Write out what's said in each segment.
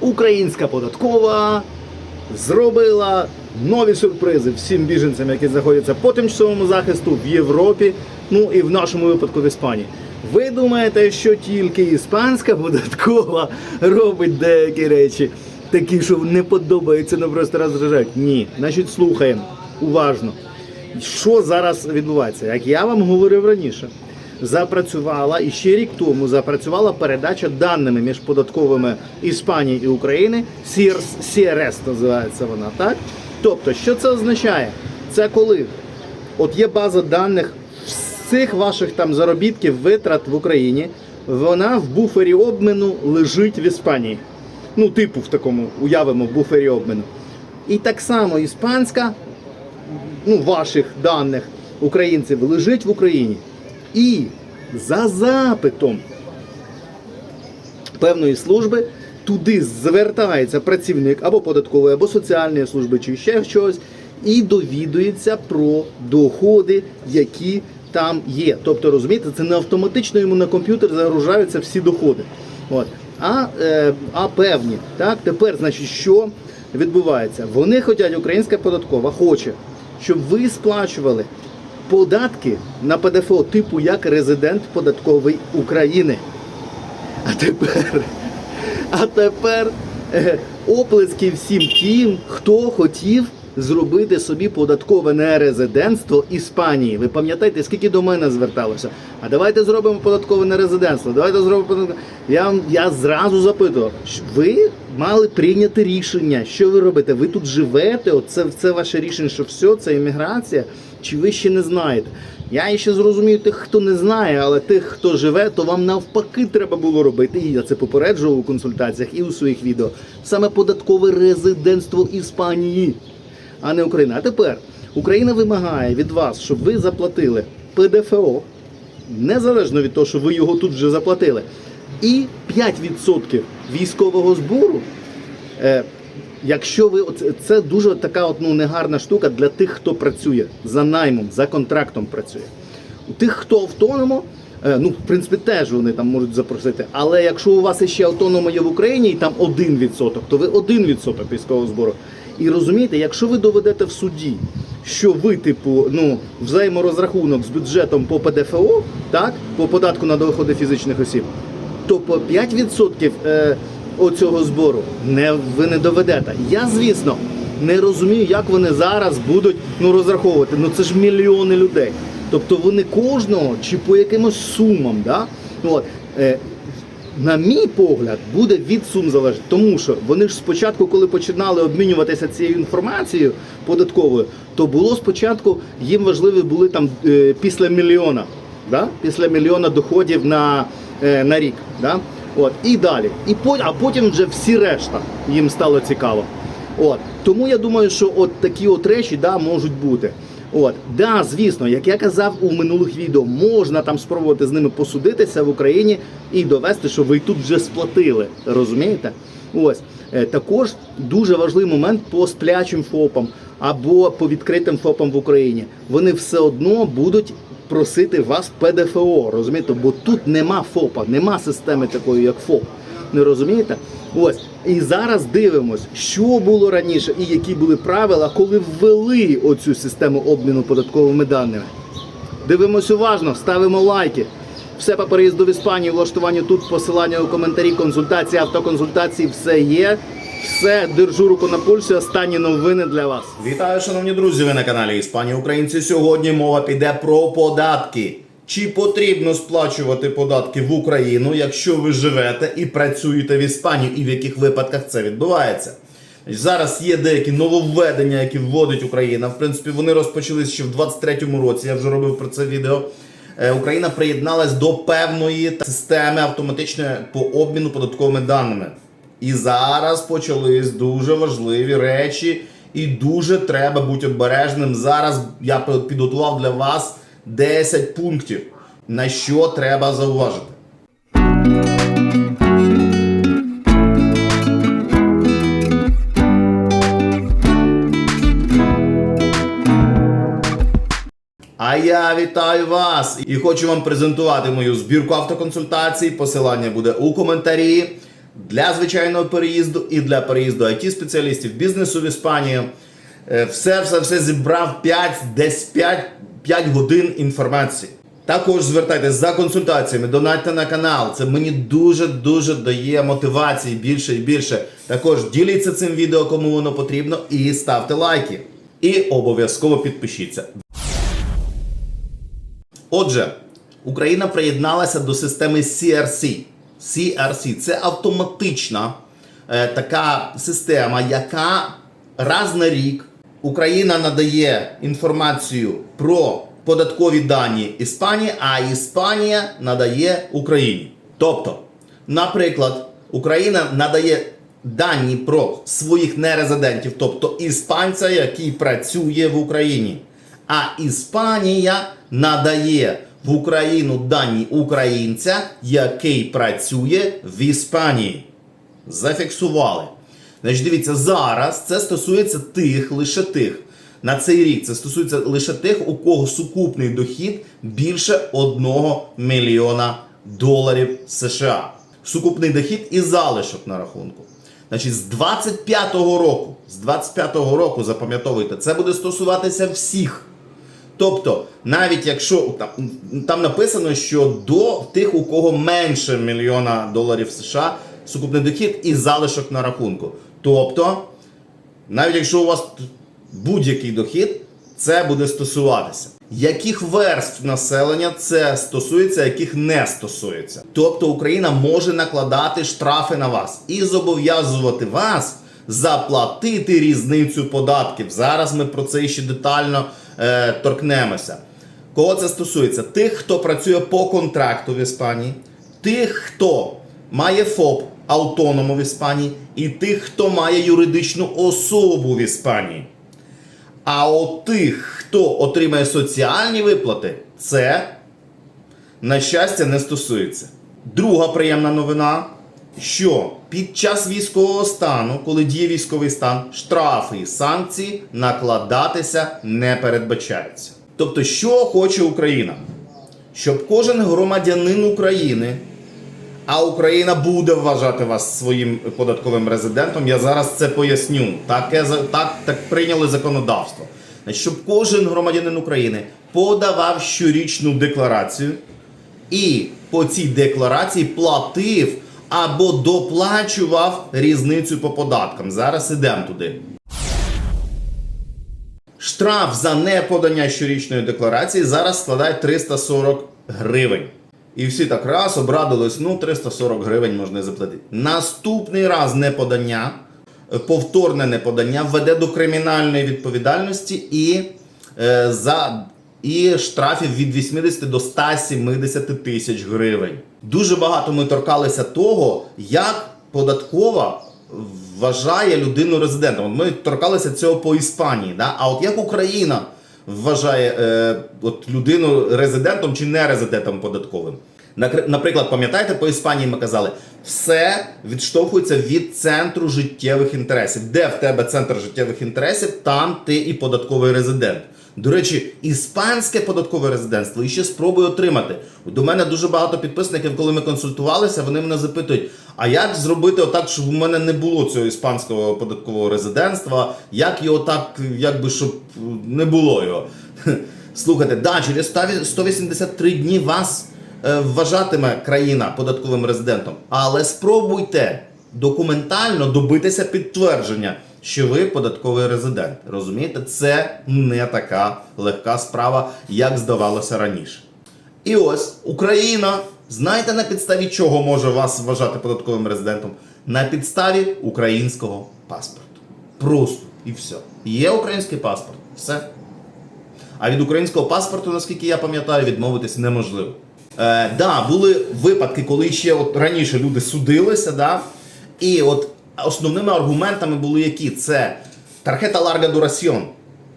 Українська податкова зробила нові сюрпризи всім біженцям, які знаходяться по тимчасовому захисту в Європі, ну і в нашому випадку в Іспанії. Ви думаєте, що тільки іспанська податкова робить деякі речі, такі, що не подобаються, ну просто розражають? Ні. Значить, слухаємо уважно. Що зараз відбувається? Як я вам говорив раніше, запрацювала і ще рік тому запрацювала передача даними між податковими Іспанії і України. CRS, називається вона, так? Тобто, що це означає? Це коли от є база даних всіх ваших там заробітків, витрат в Україні, вона в буфері обміну лежить в Іспанії. Ну, типу, в такому уявимо буфері обміну. І так само іспанська ну, ваших даних українців лежить в Україні. І за запитом певної служби туди звертається працівник або податкової, або соціальної служби, чи ще щось, і довідується про доходи, які там є. Тобто, розумієте, це не автоматично йому на комп'ютер загружаються всі доходи. От. А, е, а певні, так, тепер, значить, що відбувається? Вони хочуть, українська податкова хоче, щоб ви сплачували податки на ПДФО типу як резидент податковий України. А тепер, а тепер е, оплески всім тим, хто хотів зробити собі податкове нерезидентство Іспанії. Ви пам'ятаєте, скільки до мене зверталося? А давайте зробимо податкове нерезидентство. Давайте зробимо. Я, я зразу запитував, ви мали прийняти рішення, що ви робите? Ви тут живете? Оце це ваше рішення, що все, це імміграція? Чи ви ще не знаєте? Я ще зрозумію тих, хто не знає, але тих, хто живе, то вам навпаки треба було робити. І я це попереджував у консультаціях і у своїх відео. Саме податкове резидентство Іспанії, а не Україна. А тепер Україна вимагає від вас, щоб ви заплатили ПДФО, незалежно від того, що ви його тут вже заплатили, і 5% військового збору. Якщо ви це дуже така от, ну, негарна штука для тих, хто працює за наймом, за контрактом працює. У тих, хто автономо, е, ну в принципі теж вони там можуть запросити. Але якщо у вас ще автономо є в Україні і там 1%, то ви 1% військового збору. І розумієте, якщо ви доведете в суді, що ви, типу, ну, взаєморозрахунок з бюджетом по ПДФО, так, по податку на доходи фізичних осіб, то по 5% е, оцього збору не, ви не доведете. Я, звісно, не розумію, як вони зараз будуть ну, розраховувати. Ну це ж мільйони людей. Тобто вони кожного чи по якимось сумам, да? От, е, на мій погляд, буде від сум залежати. Тому що вони ж спочатку, коли починали обмінюватися цією інформацією податковою, то було спочатку їм важливі були там е, після мільйона. Да? Після мільйона доходів на, е, на рік. Да? От, і далі. І а потім вже всі решта їм стало цікаво. От. Тому я думаю, що от такі от речі да, можуть бути. От, да, звісно, як я казав у минулих відео, можна там спробувати з ними посудитися в Україні і довести, що ви тут вже сплатили. Розумієте? Ось Е, також дуже важливий момент по сплячим ФОПам або по відкритим ФОПам в Україні. Вони все одно будуть просити вас ПДФО, розумієте? Бо тут нема ФОПа, нема системи такої, як ФОП. Не розумієте? Ось і зараз дивимось, що було раніше і які були правила, коли ввели оцю систему обміну податковими даними. Дивимось уважно, ставимо лайки. Все по переїзду в Іспанію, влаштуванню тут, посилання у коментарі, консультації, автоконсультації, все є. Все, держу руку на пульсі. Останні новини для вас. Вітаю, шановні друзі! Ви на каналі Іспанія Українці. Сьогодні мова піде про податки. Чи потрібно сплачувати податки в Україну, якщо ви живете і працюєте в Іспанії, і в яких випадках це відбувається? Зараз є деякі нововведення, які вводить Україна. В принципі, вони розпочались ще в 23-му році. Я вже робив про це відео. Е, Україна приєдналась до певної системи автоматичної по обміну податковими даними. І зараз почались дуже важливі речі, і дуже треба бути обережним. Зараз я підготував для вас 10 пунктів, на що треба зауважити. А я вітаю вас і хочу вам презентувати мою збірку автоконсультацій. Посилання буде у коментарі. Для звичайного переїзду і для переїзду it спеціалістів бізнесу в Іспанію. Е, Все, все, все зібрав 5, десь 5, 5 годин інформації. Також звертайтесь за консультаціями, донатьте на канал. Це мені дуже-дуже дає мотивації більше і більше. Також діліться цим відео, кому воно потрібно, і ставте лайки. І обов'язково підпишіться. Отже, Україна приєдналася до системи CRC. CRC це автоматична е, така система, яка раз на рік Україна надає інформацію про податкові дані Іспанії, а Іспанія надає Україні. Тобто, наприклад, Україна надає дані про своїх нерезидентів, тобто іспанця, який працює в Україні. А Іспанія надає в Україну дані українця, який працює в Іспанії. Зафіксували. Значить, дивіться, зараз це стосується тих, лише тих. На цей рік це стосується лише тих, у кого сукупний дохід більше 1 мільйона доларів США. Сукупний дохід і залишок на рахунку. Значить, з 25-го року, з 25-го року, запам'ятовуйте, це буде стосуватися всіх. Тобто, навіть якщо там, там написано, що до тих, у кого менше мільйона доларів США, сукупний дохід і залишок на рахунку. Тобто, навіть якщо у вас будь-який дохід, це буде стосуватися. Яких верств населення це стосується, яких не стосується. Тобто Україна може накладати штрафи на вас і зобов'язувати вас заплатити різницю податків. Зараз ми про це ще детально е, торкнемося. Кого це стосується? Тих, хто працює по контракту в Іспанії, тих, хто має ФОП автоному в Іспанії, і тих, хто має юридичну особу в Іспанії. А от тих, хто отримає соціальні виплати, це, на щастя, не стосується. Друга приємна новина, що під час військового стану, коли діє військовий стан, штрафи і санкції накладатися не передбачаються. Тобто, що хоче Україна? Щоб кожен громадянин України а Україна буде вважати вас своїм податковим резидентом. Я зараз це поясню. Таке так, так прийняли законодавство. Щоб кожен громадянин України подавав щорічну декларацію і по цій декларації платив або доплачував різницю по податкам. Зараз ідемо туди. Штраф за неподання щорічної декларації зараз складає 340 гривень. І всі так раз обрадились, ну 340 гривень можна заплатити. Наступний раз неподання, повторне неподання веде до кримінальної відповідальності і, е, за, і штрафів від 80 до 170 тисяч гривень. Дуже багато ми торкалися того, як податкова вважає людину резидентом. Ми торкалися цього по Іспанії. Да? А от як Україна вважає е, от людину резидентом чи не резидентом податковим? Наприклад, пам'ятаєте, по Іспанії ми казали, все відштовхується від центру життєвих інтересів. Де в тебе центр життєвих інтересів, там ти і податковий резидент. До речі, іспанське податкове резидентство іще спробую отримати. До мене дуже багато підписників, коли ми консультувалися, вони мене запитують: а як зробити отак, щоб у мене не було цього іспанського податкового резидентства? Як його так, якби щоб не було його? Слухайте, да, через 100 183 дні вас е, вважатиме країна податковим резидентом, але спробуйте документально добитися підтвердження, що ви податковий резидент. Розумієте, це не така легка справа, як здавалося раніше. І ось Україна, знаєте на підставі чого може вас вважати податковим резидентом? На підставі українського паспорту. Просто і все. Є український паспорт, все. А від українського паспорту, наскільки я пам'ятаю, відмовитись неможливо. Е, да, були випадки, коли ще от раніше люди судилися, да, і от основними аргументами були які? Це тархета ларга дураціон.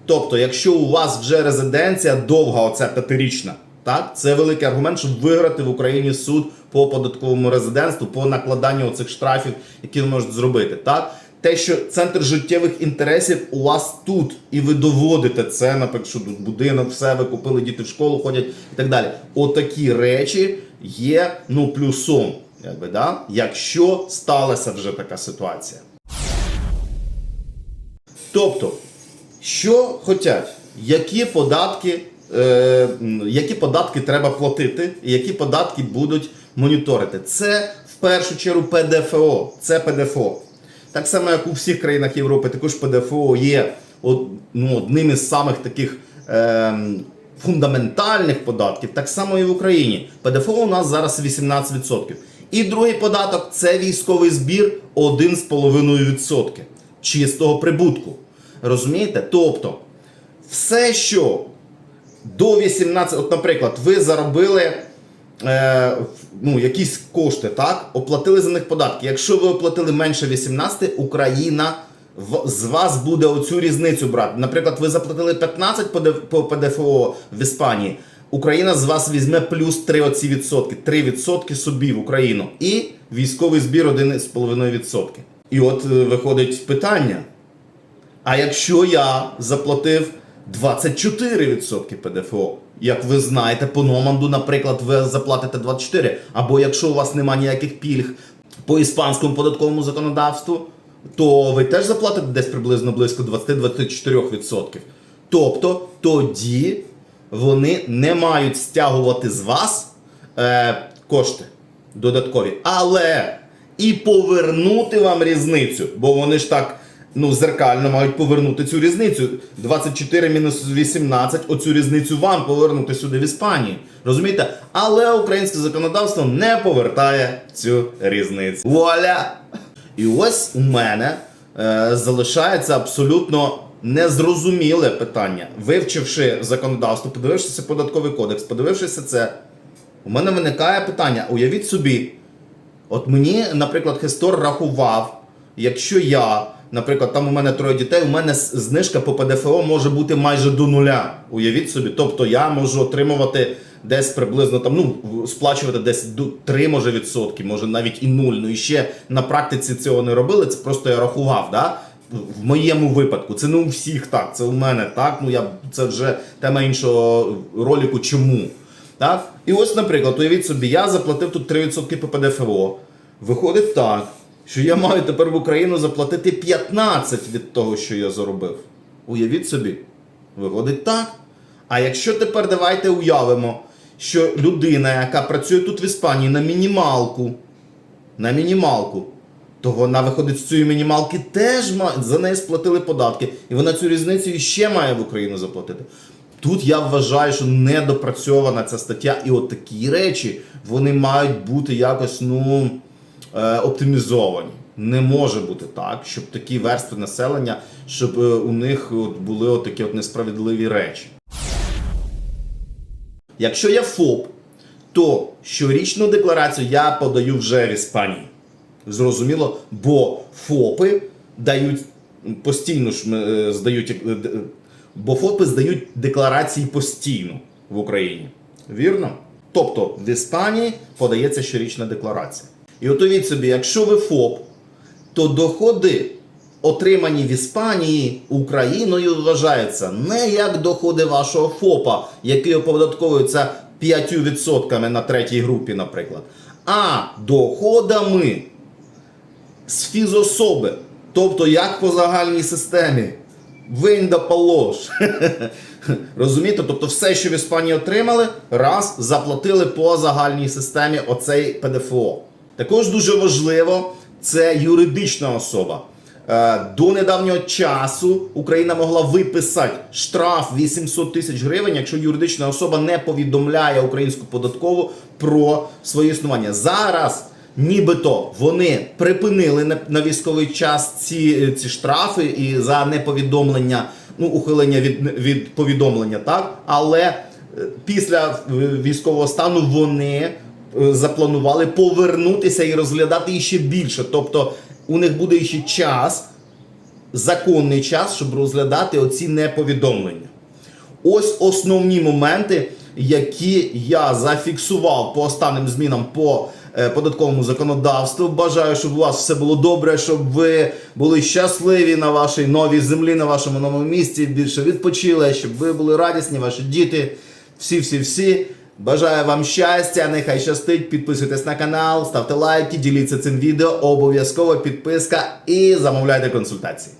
Тобто, якщо у вас вже резиденція довга, оця п'ятирічна, так, це великий аргумент, щоб виграти в Україні суд по податковому резидентству, по накладанню оцих штрафів, які ви можете зробити. Так? Те, що центр життєвих інтересів у вас тут, і ви доводите це, наприклад, що тут будинок, все, ви купили, діти в школу ходять і так далі. Отакі речі є ну, плюсом. Якби, да? Якщо сталася вже така ситуація. Тобто, що хочуть, які податки, е, які податки треба платити, і які податки будуть моніторити. Це в першу чергу ПДФО. Це ПДФО. Так само, як у всіх країнах Європи, також ПДФО є ну, одним із самих таких е, фундаментальних податків, так само і в Україні. ПДФО у нас зараз 18%. І другий податок це військовий збір 1,5% чистого прибутку. Розумієте? Тобто, все, що до 18, от, наприклад, ви заробили е, ну, якісь кошти, так? Оплатили за них податки. Якщо ви оплатили менше 18, Україна в, з вас буде оцю різницю брати. Наприклад, ви заплатили 15 по, ПДФО в Іспанії. Україна з вас візьме плюс 3 оці відсотки. 3 відсотки собі в Україну. І військовий збір 1,5%. І от е, виходить питання. А якщо я заплатив 24% ПДФО, як ви знаєте, по Номанду, наприклад, ви заплатите 24%. Або якщо у вас немає ніяких пільг по іспанському податковому законодавству, то ви теж заплатите десь приблизно близько 20-24%. Тобто тоді вони не мають стягувати з вас е, кошти додаткові. Але і повернути вам різницю, бо вони ж так ну, зеркально мають повернути цю різницю. 24 мінус 18, оцю різницю вам повернути сюди в Іспанії. Розумієте? Але українське законодавство не повертає цю різницю. Вуаля! І ось у мене е, залишається абсолютно незрозуміле питання. Вивчивши законодавство, подивившися податковий кодекс, подивившися це, у мене виникає питання: уявіть собі, От мені, наприклад, Хестор рахував, якщо я, наприклад, там у мене троє дітей, у мене знижка по ПДФО може бути майже до нуля. Уявіть собі. Тобто я можу отримувати десь приблизно там, ну, сплачувати десь до 3 може відсотки, може навіть і 0. Ну і ще на практиці цього не робили, це просто я рахував. Да? В моєму випадку, це не у всіх так, це у мене так. Ну я це вже тема іншого ролику. Чому? Так? І ось, наприклад, уявіть собі, я заплатив тут 3% по ПДФО. Виходить так, що я маю тепер в Україну заплатити 15 від того, що я заробив. Уявіть собі. Виходить так. А якщо тепер давайте уявимо, що людина, яка працює тут в Іспанії на мінімалку, на мінімалку, то вона виходить з цієї мінімалки теж за неї сплатили податки, і вона цю різницю ще має в Україну заплатити. Тут я вважаю, що недопрацьована ця стаття, і от такі речі вони мають бути якось ну, е, оптимізовані. Не може бути так, щоб такі верстви населення, щоб е, у них от були от такі от несправедливі речі. Якщо я ФОП, то щорічну декларацію я подаю вже в Іспанії. Зрозуміло, бо ФОПи дають постійно ж е, здають, е, бо ФОПи здають декларації постійно в Україні. Вірно? Тобто в Іспанії подається щорічна декларація. І от уявіть собі, якщо ви ФОП, то доходи, отримані в Іспанії Україною, вважаються не як доходи вашого ФОПа, які оподатковуються 5% на третій групі, наприклад, а доходами з фізособи, тобто як по загальній системі. Винь да полож. Розумієте? Тобто все, що в Іспанії отримали, раз заплатили по загальній системі оцей ПДФО. Також дуже важливо, це юридична особа. Е, До недавнього часу Україна могла виписати штраф 800 тисяч гривень, якщо юридична особа не повідомляє українську податкову про своє існування. Зараз нібито вони припинили на, на військовий час ці, ці штрафи і за неповідомлення, ну ухилення від, від повідомлення, так але е, після е, військового стану вони е, запланували повернутися і розглядати іще більше. Тобто у них буде ще час, законний час, щоб розглядати оці неповідомлення. Ось основні моменти, які я зафіксував по останнім змінам по е, податковому законодавству. Бажаю, щоб у вас все було добре, щоб ви були щасливі на вашій новій землі, на вашому новому місці, більше відпочили, щоб ви були радісні, ваші діти, всі-всі-всі. Бажаю вам щастя, нехай щастить. Підписуйтесь на канал, ставте лайки, діліться цим відео, обов'язково підписка і замовляйте консультації.